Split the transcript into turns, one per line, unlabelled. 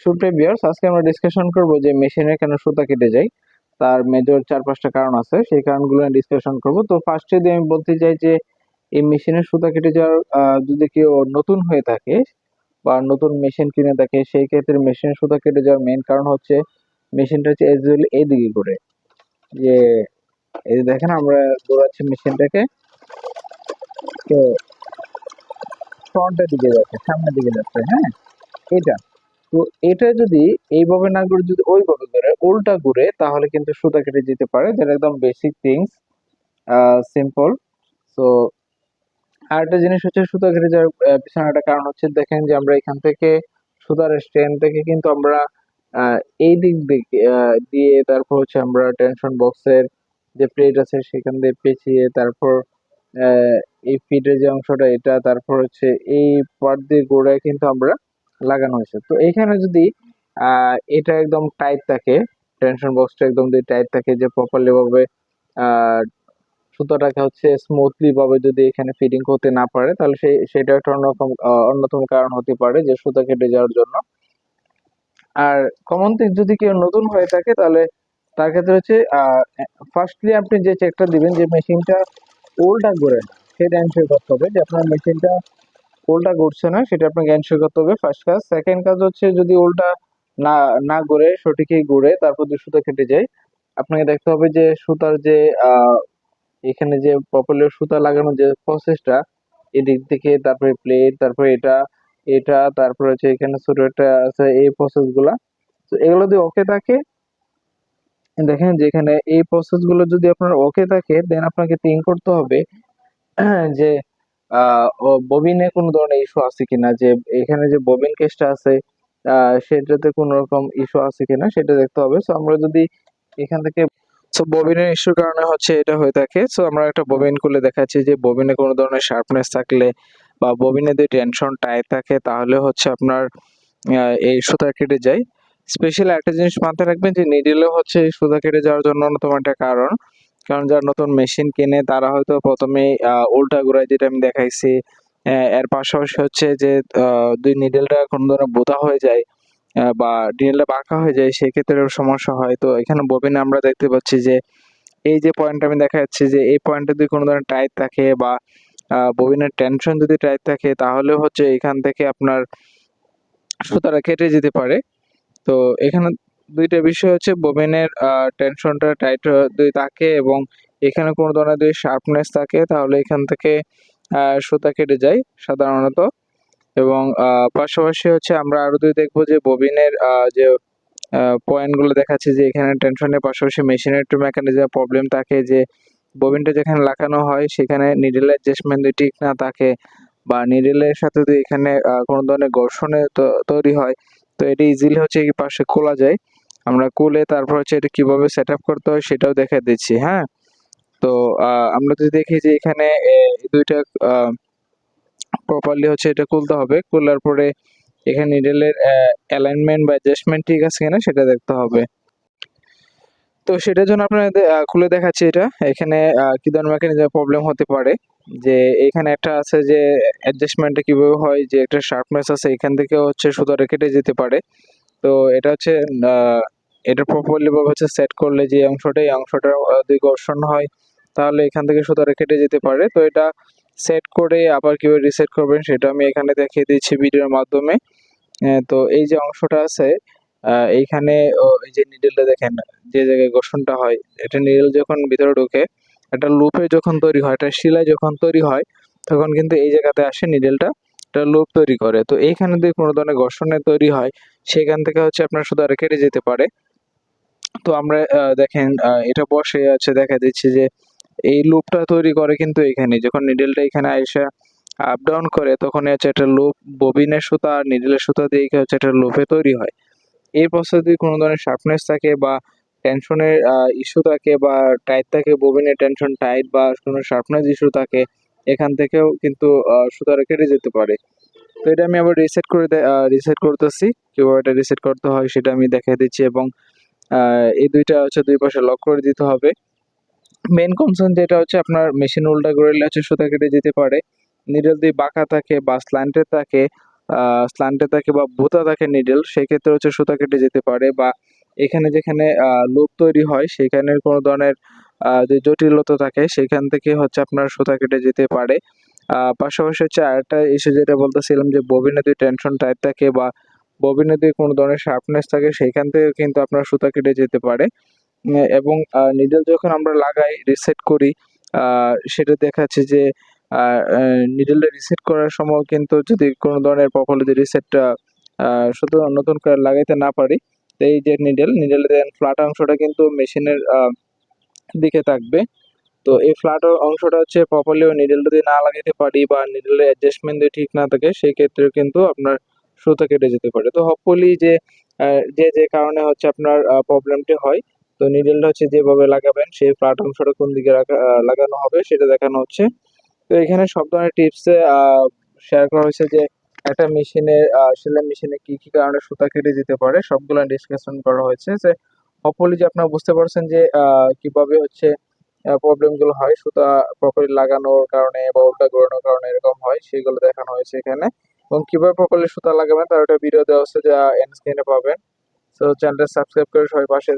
Viewers আজকে আমরা discussion করব যে মেশিনে কেন সুতা কেটে যায়। তার মেজর চার পাঁচটা কারণ আছে, সেই কারণগুলো ডিসকাশন করব। তো ফার্স্টে যদি আমি বলতে চাই যে, এই মেশিনের সুতা কেটে যাওয়ার যদি কেউ নতুন হয়ে থাকে বা নতুন মেশিন কিনে থাকে, সেই ক্ষেত্রে মেশিনের সুতা কেটে যাওয়ার মেইন কারণ হচ্ছে মেশিনটা হচ্ছে এজুয়ালি এইদিকে ঘুরে। যে, এই যে দেখেন আমরা ঘোরাচ্ছি মেশিনটাকে। তো ফ্রন্টের দিকে যাচ্ছে, সামনের দিকে যাচ্ছে হ্যাঁ? এটা তো এটা যদি এইভাবে না ঘুরে যদি ওইভাবে ঘুরে উল্টা ঘুরে তাহলে কিন্তু সুতা কেটে যেতে পারে। যেটা একদম বেসিক থিংস সিম্পল তো আরেকটা জিনিস হচ্ছে সুতা কেটে যাওয়ার পিছনে একটা কারণ হচ্ছে দেখেন যে আমরা এখান থেকে সুতার স্ট্যান্ড থেকে কিন্তু আমরা এই দিক দিকে দিয়ে তারপর হচ্ছে আমরা টেনশন বক্সের যে প্লেট আছে সেখান দিয়ে পেঁচিয়ে তারপর এই ফিটের যে অংশটা, এটা তারপর হচ্ছে এই পার্ট দিয়ে গোড়ায় কিন্তু আমরা লাগানো হয়েছে। তো এইখানে যদি এটা একদম টাইট থাকে টেনশন বক্সটা একদম যদি টাইট থাকে যে প্রপারলি ভাবে সুতোটাকে হচ্ছে স্মুথলি ভাবে যদি এখানে ফিটিং করতে না পারে, তাহলে সেই সেটা একটা অন্যতম অন্যতম কারণ হতে পারে যে সুতা কেটে যাওয়ার জন্য। আর কমন থিং যদি কেউ নতুন হয়ে থাকে, তাহলে তার ক্ষেত্রে হচ্ছে ফার্স্টলি আপনি যে চেকটা দিবেন যে মেশিনটা উল্টা ঘুরে না সেটা এনশিওর করতে হবে যে আপনার মেশিনটা উল্টা ঘুরছে না, সেটা আপনাকে এনশিওর করতে হবে ফার্স্ট কাজ। সেকেন্ড কাজ হচ্ছে যদি উল্টা না না ঘুরে, সঠিকই ঘুরে, তারপর যদি সুতা কেটে যায়, আপনাকে দেখতে হবে যে সুতার যে এখানে যে প্রপারলি সুতা লাগানোর যে প্রসেসটা এদিক থেকে তারপরে প্লেট তারপরে এটা এটা, তারপরে হচ্ছে এখানে ছোট একটা আছে এই প্রসেসগুলা। তো এগুলো যদি ওকে থাকে, দেখেন যে এখানে এই প্রসেসগুলো যদি আপনার ওকে থাকে দেন আপনাকে থিঙ্ক করতে হবে যে ববিনে কোনো ধরনের ইস্যু আছে কিনা? যে এখানে যে ববিন কেসটা আছে সেটাতে কোনো রকম ইস্যু আছে কিনা? সেটা দেখতে হবে। সো আমরা যদি এখান থেকে সো ববিনের ইস্যুর কারণে হচ্ছে এটা হয়ে থাকে। সো আমরা একটা ববিন খুলে দেখাচ্ছি যে ববিনে কোনো ধরনের শার্পনেস থাকলে বা ববিনে যদি টেনশন টাইট থাকে, তাহলে হচ্ছে আপনার এই সুতা কেটে যায়। স্পেশালি একটা জিনিস মাথায় রাখবেন যে নিডিলও হচ্ছে সুতা কেটে যাওয়ার জন্য অন্যতম একটা কারণ। কারণ যারা নতুন মেশিন কেনে, তারা হয়তো প্রথমে উল্টা ঘুরায়, যেটা আমি দেখাইছি। এর পাশাপাশি হচ্ছে যে দুই নিডেলটা কোনো ধরনের বোতা হয়ে যায় বা নিডেলটা বাঁকা হয়ে যায়, সেক্ষেত্রে সমস্যা হয়। তো এখানে ববিনে আমরা দেখতে পাচ্ছি যে, এই যে পয়েন্ট আমি দেখা যাচ্ছে যে, এই পয়েন্টে যদি কোনো ধরনের টাইট থাকে বা ববিনের টেনশন যদি টাইট থাকে, তাহলে হচ্ছে এখান থেকে আপনার সুতাটা কেটে যেতে পারে। তো এখানে দুইটা বিষয় হচ্ছে ববিনের টেনশনটা টাইট দুই থাকে এবং এখানে কোনো ধরনের যদি শার্পনেস থাকে তাহলে এখান থেকে সুতা কেটে যায় সাধারণত এবং পাশাপাশি হচ্ছে আমরা আরও দুই দেখব যে ববিনের যে পয়েন্টগুলো দেখাচ্ছে যে এখানে টেনশনের পাশাপাশি মেশিনের একটু মেকানিজম প্রবলেম থাকে যে ববিনটা যেখানে লাগানো হয় সেখানে নিডেল অ্যাডজাস্টমেন্ট যদি ঠিক না থাকে বা নিডেলের সাথে যদি এখানে কোনো ধরনের ঘর্ষণে তৈরি হয় তো এটি ইজিলি হচ্ছে পাশে খোলা যায়। আমরা খুলে তারপর হচ্ছে এটা কীভাবে সেট আপ করতে হয় সেটাও দেখা দিচ্ছি হ্যাঁ? তো আমরা যদি দেখি যে এখানে দুইটা প্রপারলি হচ্ছে এটা খুলতে হবে, খোলার পরে এখানে নিডেলের অ্যালাইনমেন্ট বা অ্যাডজাস্টমেন্ট ঠিক আছে কিনা সেটা দেখতে হবে। তো সেটার জন্য আপনাদের খুলে দেখাচ্ছি এটা, এখানে কি ধরনের মেকানিজম প্রবলেম হতে পারে, যে এখানে একটা আছে যে অ্যাডজাস্টমেন্টটা কীভাবে হয়, যে একটা শার্পনেস আছে, এখান থেকে হচ্ছে সুতোটা কেটে যেতে পারে। তো এটা হচ্ছে এটা প্রপারলি ভাবে হচ্ছে সেট করলে যে অংশটা, এই অংশটা যদি ঘর্ষণ হয়, তাহলে এখান থেকে সুতোটা কেটে যেতে পারে। তো এটা সেট করে আবার কীভাবে রিসেট করবেন সেটা আমি এখানে দেখিয়ে দিচ্ছি ভিডিওর মাধ্যমে। তো এই যে অংশটা আছে এইখানে এই যে নিডেলটা দেখেন, যে জায়গায় ঘর্ষণটা হয়, এটা নিডেল যখন ভিতরে ঢোকে, একটা লুপে যখন তৈরি হয়, একটা শিলায় যখন তৈরি হয়, তখন কিন্তু এই জায়গাতে আসে নিডেলটা একটা লুপ তৈরি করে। তো এইখানে যদি কোনো ধরনের ঘর্ষণে তৈরি হয় সেখান থেকে হচ্ছে আপনার শুধু আর কেটে যেতে পারে। তো আমরা দেখেন এটা বসে আছে, দেখা দিচ্ছে যে এই লুপটা তৈরি করে কিন্তু এখানে। যখন নিডেলটা এখানে আইসা আপ ডাউন করে তখন হচ্ছে একটা লুপ ববিনের সুতা আর নিডেলের সুতা দিয়ে হচ্ছে একটা লুপে তৈরি হয়। এই যদি কোনো ধরনের শার্পনেস থাকে বা টেনশনের ইস্যু থাকে বা টাইট থাকে ববিনের টেনশন টাইট বা কোনো শার্পনেস ইস্যু থাকে, এখান থেকেও কিন্তু সুতাটা কেটে যেতে পারে। তো এটা আমি আবার রিসেট করে রিসেট করতেছি। কীভাবে এটা রিসেট করতে হয়, সেটা আমি দেখিয়ে দিচ্ছি এবং এই দুইটা হচ্ছে দুই পাশে লক করে দিতে হবে। মেন কনসার্ন যেটা হচ্ছে আপনার মেশিন উল্টা করে হচ্ছে সুতা কেটে যেতে পারে। নিডল দিয়ে বাঁকা থাকে বা স্ল্যান্টেড থাকে স্লান্টে থাকে বা বোতা থাকে নিডেল সেক্ষেত্রে হচ্ছে সুতা কেটে যেতে পারে বা এখানে যেখানে লুপ তৈরি হয় সেখানে কোনো ধরনের যে জটিলতা থাকে, সেখান থেকে হচ্ছে আপনার সুতা কেটে যেতে পারে। পাশাপাশি হচ্ছে আরেকটা ইস্যু যেটা বলতেছিলাম যে ববিনে যদি টেনশন টাইট থাকে বা ববিনে যদি কোনো ধরনের শার্পনেস থাকে সেইখান থেকে কিন্তু আপনার সুতা কেটে যেতে পারে। এবং নিডল যখন আমরা লাগাই রিসেট করি সেটা দেখাচ্ছে যে নিডলটা রিসেট করার সময় কিন্তু যদি কোনো ধরনের প্রপারলি যদি রিসেটটা শুধু নতুন করে লাগাইতে না পারি, এই যে নিডেল নিডলের ফ্ল্যাট অংশটা কিন্তু মেশিনের দিকে থাকবে। তো এই ফ্ল্যাট অংশটা হচ্ছে প্রপারলি ওই নিডল যদি না লাগাইতে পারি বা নিডলের অ্যাডজাস্টমেন্ট যদি ঠিক না থাকে, সেই ক্ষেত্রে কিন্তু আপনার সুতো কেটে যেতে পারে। তো হপফুলি যে যে যে কারণে হচ্ছে আপনার প্রবলেমটি হয়, তো নিডলটা হচ্ছে যেভাবে লাগাবেন, সেই ফ্ল্যাট অংশটা কোন দিকে লাগানো হবে সেটা দেখানো হচ্ছে। তো এখানে সব ধরনের টিপসে শেয়ার করা হয়েছে যে, একটা মেশিনে সেলাই মেশিনে কি কি কারণে সুতা কেটে যেতে পারে, সবগুলো ডিসকাশন করা হয়েছে। যে হপফুলি যে আপনারা বুঝতে পারছেন যে কীভাবে হচ্ছে প্রবলেমগুলো হয়। সুতা প্রপারলি লাগানোর কারণে বা উল্টা ঘোরানোর কারণে এরকম হয় সেগুলো দেখানো হয়েছে এখানে। এবং কীভাবে প্রপারলি সুতা লাগাবেন তার একটা ভিডিও দেওয়া হচ্ছে যা এন স্ক্রিনে পাবেন। তো চ্যানেলটা সাবস্ক্রাইব করে সবাই পাশে